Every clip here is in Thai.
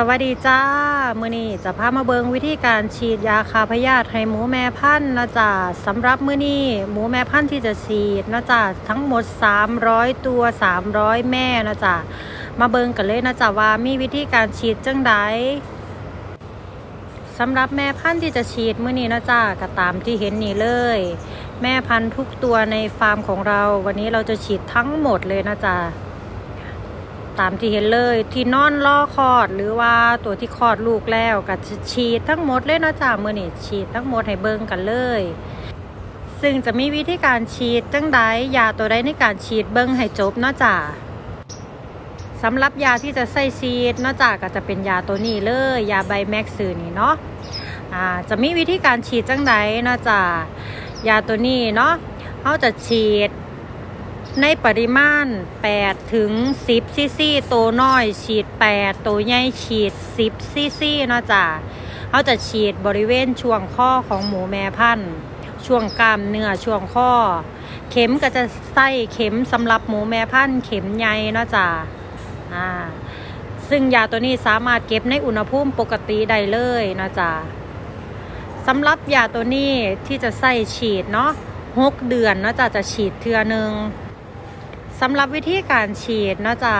สวัสดีจ้า มื้อนี้จะพามาเบิงวิธีการฉีดยาคาพยาธิให้หมูแม่พันธุ์นะจ๊ะสำหรับมื้อนี้หมูแม่พันธุ์ที่จะฉีดนะจ๊ะทั้งหมด 300 ตัว 300 แม่นะจ๊ะมาเบิงกันเลยนะจ๊ะว่ามีวิธีการฉีดจังใดสำหรับแม่พันธุ์ที่จะฉีดมื้อนี้นะจ๊ะก็ตามที่เห็นนี่เลย แม่พันธุ์ทุกตัวในฟาร์มของเรา วันนี้เราจะฉีดทั้งหมดเลยนะจ๊ะ ตามที่เห็นเลย ที่นอนล่อคลอดหรือว่าตัวที่คลอดลูกแล้วก็จะฉีดทั้งหมดเลยเนาะจ้ามือนี่ฉีดทั้งหมดให้เบิ่งกันเลย ซึ่งจะมีวิธีการฉีดจังใดยาตัวใดในการฉีดเบิ่งให้จบเนาะจ้าสำหรับยาที่จะใส่ฉีดนาะจ้าก็จะเป็นยาตัวนี้เลย ยาไบแม็กซ์ซือนี่เนาะอ่าจะมีวิธีการฉีดจังใดนาะจ้ายาตัวนี้เนาะเขาจะฉีด ในปริมาณ 8 ถึง 10 ซีซีตัวน้อยฉีด 8 ตัวใหญ่ฉีด 10 ซีซีเนาะจ้ะเขาจะฉีดบริเวณช่วงข้อของหมูแม่พันธุ์ ช่วงกล้ามเนื้อช่วงข้อ เข็มก็จะใส่เข็มสำหรับหมูแม่พันธุ์เข็มใหญ่เนาะจ้ะอ่าซึ่งยาตัวนี้สามารถเก็บในอุณหภูมิปกติได้เลยนะจ๊ะสำหรับยาตัวนี้ที่จะใส่ฉีดเนาะ6เดือนนะจ้ะจะฉีดเทือหนึ่ง สำหรับวิธีการฉีดเนาะจ้ะ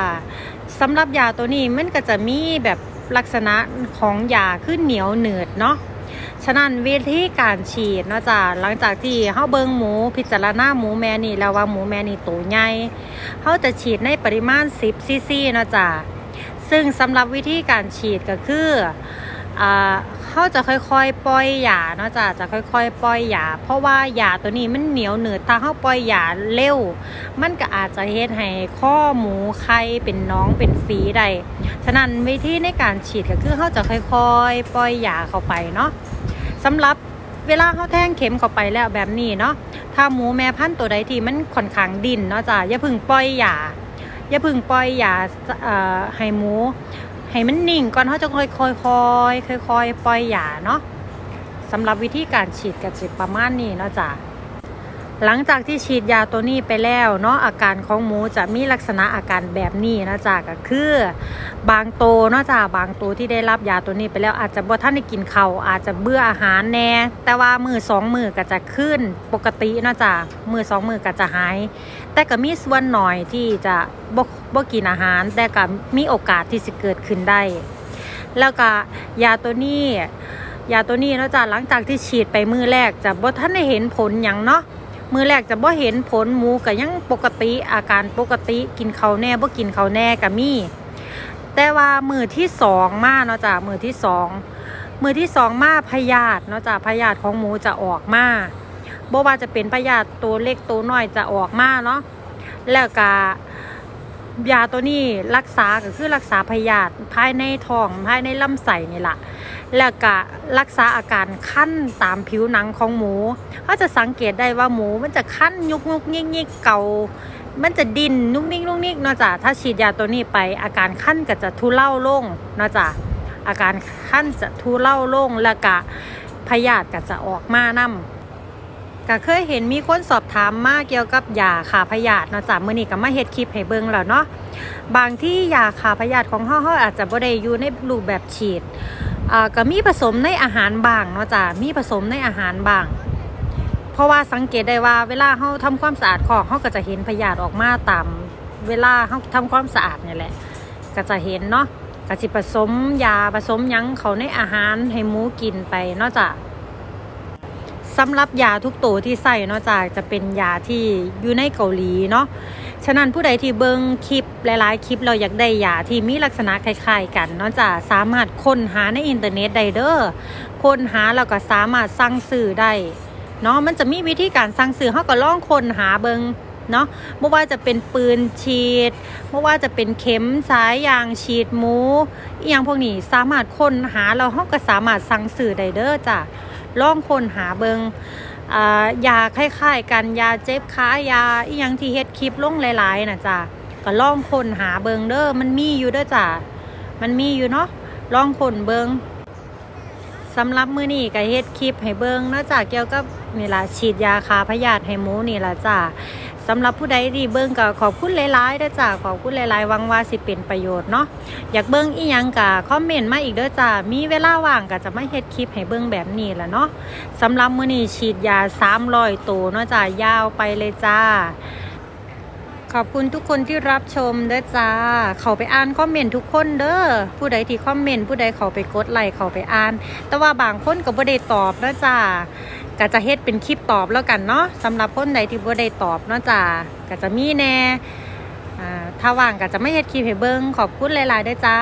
สำหรับยาตัวนี้มันก็จะมีแบบลักษณะของยาขึ้นเหนียวเหนืดเนาะฉะนั้นวิธีการฉีดเนาะจ้ะหลังจากที่เฮาเบิงหมูพิจารณาหมูแม่นี่แล้วว่าหมูแม่นี่ตัวใหญ่เฮาจะฉีดในปริมาณ 10ซีซีเนาะจ้ะซึ่งสำหรับวิธีการฉีดก็คือ เขาจะค่อยๆปล่อยยาเนาะจ้ะจะค่อยๆปล่อยยาเพราะว่ายาตัวนี้มันเหนียวเหนืดถ้าเขาปล่อยยาเร็ว มันก็อาจจะเฮ็ดให้ข้อหมูไข่เป็นน้องเป็นฝีได้ฉะนั้นวิธีในการฉีดก็คือเขาจะค่อยๆปล่อยยาเข้าไปเนาะสำหรับเวลาเขาแทงเข็มเข้าไปแล้วแบบนี้เนาะถ้าหมูแม่พันตัวใดที่มันค่อนข้างดินเนาะจ้ะอย่าพึ่งปล่อยยาอย่าพึ่งปล่อยยาให้หมู ให้มันนิ่งก่อนเขาจะค่อยๆค่อยๆค่อยปล่อยยาเนาะสำหรับวิธีการฉีดก็จะประมาณนี้เนาะจ้ะ หลังจากที่ฉีดยาตัวนี้ไปแล้วเนาะอาการของหมูจะมีลักษณะอาการแบบนี้นะจ๊ะก็คือบางโตวเนาะจ้ะบางตัวที่ได้รับยาตัวนี้ไปแล้วอาจจะบ่ท่านได้กินเขาอาจจะเบื่ออาหารแน่แต่ว่ามือสองมือก็จะขึ้นปกติเนาะจ้ะมือสองมือก็จะหาย แต่ก็มีส่วนหน่อยที่จะบ่บ่กินอาหาร แต่ก็มีโอกาสที่จะเกิดขึ้นได้ แล้วก็ยาตัวนี้ยาตัวนี้เนาะจ้ะหลังจากที่ฉีดไปมือแรกจะบ่ท่านได้เห็นผลหยังเนาะ มือแรกจะบ่เห็นผลหมูก็ยังปกติอาการปกติกินเขาแน่บ่กินเขาแน่ก็มีแต่ว่ามือที่สองมาเนาะจ้ะมือที่สองมือที่สองมาพยาธิเนาะจ้ะพยาธิของหมูจะออกมาบ่ว่าจะเป็นพยาธิตัวเล็กตัวน้อยจะออกมาเนาะแล้วก็ยาตัวนี้รักษาก็คือรักษาพยาธิภายในท้องภายในลำไส้นี่ล่ะ แล้วก็รักษาอาการคั้นตามผิวหนังของหมูเขาจะสังเกตได้ว่าหมูมันจะคั้นยุกยุกยิกยิกเกามันจะดินนุกนิกนุกนิกเนาะจ้ะถ้าฉีดยาตัวนี้ไป อาการคั้นก็จะทุเลาลงเนาะจ้ะอาการคั้นจะทุเลาลงแล้วก็พยาธิก็จะออกมานํก็เคยเห็นมีคนสอบถามมากเกี่ยวกับยาขาพยาธิเนาะจ้ะมื้อนี้ก็มาเฮ็ดคลิปให้เบิ่งแล้วเนาะบางที่ยาขาพยาธิของเฮาเฮาอาจจะบ่ได้อยู่ในรูปแบบฉีด อ่าก็มีผสมในอาหารบางเนาะจ้ะมีผสมในอาหารบาง เพราะว่าสังเกตได้ว่าเวลาเขาทำความสะอาดของเขาก็จะเห็นพยาธิออกมาตามเวลาเขาทำความสะอาดนี่แหละ ก็จะเห็นเนาะก็จะผสมยาผสมยั้งเขาในอาหารให้หมูกินไปเนาะจ้ะ สำหรับยาทุกตัวที่ใส่เนาะจ้ะจะเป็นยาที่อยู่ในเกาหลีเนาะฉะนั้นผู้ใดที่เบิ่งคลิปหลายๆ คลิปเราอยากได้ยาที่มีลักษณะคล้ายๆกันเนาะจ้ะสามารถค้นหาในอินเทอร์เน็ตได้เด้อค้นหาแล้วก็สามารถสั่งซื้อได้เนาะมันจะมีวิธีการสั่งซื้อเฮาก็ลองค้นหาเบิ่งเนาะไม่ว่าจะเป็นปืนฉีดไม่ว่าจะเป็นเข็มสายยางฉีดหมูอียงพวกนี้สามารถค้นหาแล้วเฮาก็สามารถสั่งซื้อได้เด้อจ้ะ ลองคนหาเบิงอ่ายาคล้ายๆกันยาเจ็บขายาอียังที่เฮ็ดคลิปลงหลายๆนะจ้ะก็ลองคนหาเบิงเด้อมันมีอยู่เด้อจ้ะมันมีอยู่เนาะลองคนเบิงสำหรับมือนี่ก็เฮ็ดคลิปให้เบิงเนาะจ้ะเกี่ยวกับนี่ล่ะฉีดยาคาพยาธิให้หมูนี่ล่ะจ้ะ สำหรับผู้ใดที่เบิ่งก็ขอบคุณหลายๆเด้อจ้าขอบคุณหลายๆหวังว่าสิเป็นประโยชน์เนาะอยากเบิ่งอีหยังก็คอมเมนต์มาอีกเด้อจ้ามีเวลาว่างก็จะมาเฮ็ดคลิปให้เบิ่งแบบนี้แหละเนาะสำหรับมื้อนี้ฉีดยา300ตัวเนาะจ้ายาวไปเลยจ้าขอบคุณทุกคนที่รับชมเด้อจ้า เขาไปอ่านคอมเมนต์ทุกคนเด้อ ผู้ใดที่คอมเมนต์ผู้ใดเขาไปกดไลค์เขาไปอ่าน แต่ว่าบางคนก็บ่ได้ตอบนะจ้า ก็จะเฮ็ดเป็นคลิปตอบแล้วกันเนาะสำหรับคนใดที่บ่ได้ตอบเนาะจ้าก็จะมีแน่อ่าถ้าว่างก็จะไม่เฮ็ดคลิปให้เบิ่งขอบคุณหลายๆด้อจ้า